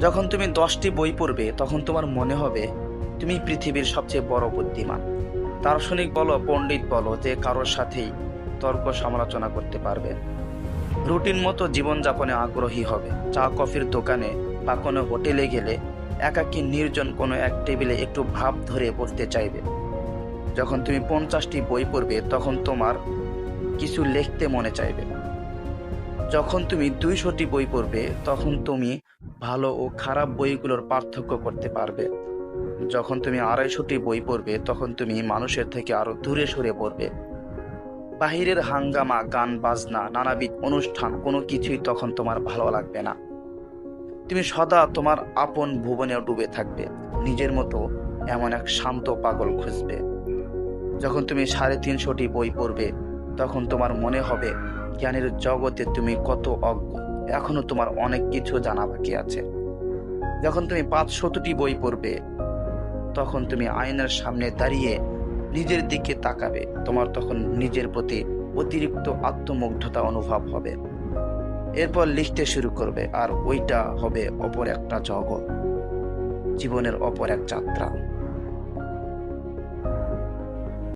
যখন তুমি দশটি বই পড়বে, তখন তোমার মনে হবে, তুমি পৃথিবীর সবচেয়ে বড় বুদ্ধিমান। দার্শনিক বলো, পণ্ডিত বলো, যে কারোর সাথেই তর্ক সমালোচনা করতে পারবে। রুটিন মতো জীবনযাপনে আগ্রহী হবে। চা, কফির দোকানে বা কোনো হোটেলে গেলে একাকী নির্জন কোনো এক টেবিলে একটু ভাব ধরে বসতে চাইবে। যখন তুমি পঞ্চাশটি বই পড়বে, তখন তোমার কিছু লিখতে মনে চাইবে। যখন তুমি দুইশোটি বই পড়বে, তখন তুমি ভালো ও খারাপ বইগুলোর পার্থক্য করতে পারবে। যখন তুমি আড়াইশোটি বই পড়বে, তখন তুমি মানুষের থেকে আরও দূরে সরে পড়বে। বাহিরের হাঙ্গামা, গান, বাজনা, নানাবিধ অনুষ্ঠান, কোনো কিছুই তখন তোমার ভালো লাগবে না। তুমি সদা তোমার আপন ভুবনে ডুবে থাকবে। নিজের মতো এমন এক শান্ত পাগল খুঁজবে। যখন তুমি সাড়ে তিনশোটি বই পড়বে, তখন তোমার মনে হবে জ্ঞানের জগতে তুমি কত অজ্ঞ, এখনও তোমার অনেক কিছু জানা বাকি আছে। যখন তুমি পাঁচশতটি বই পড়বে, তখন তুমি আয়নার সামনে দাঁড়িয়ে নিজের দিকে তাকাবে। তোমার তখন নিজের প্রতি অতিরিক্ত আত্মমুগ্ধতা অনুভব হবে। এরপর লিখতে শুরু করবে, আর ওইটা হবে অপর একটা জগৎ, জীবনের অপর এক যাত্রা।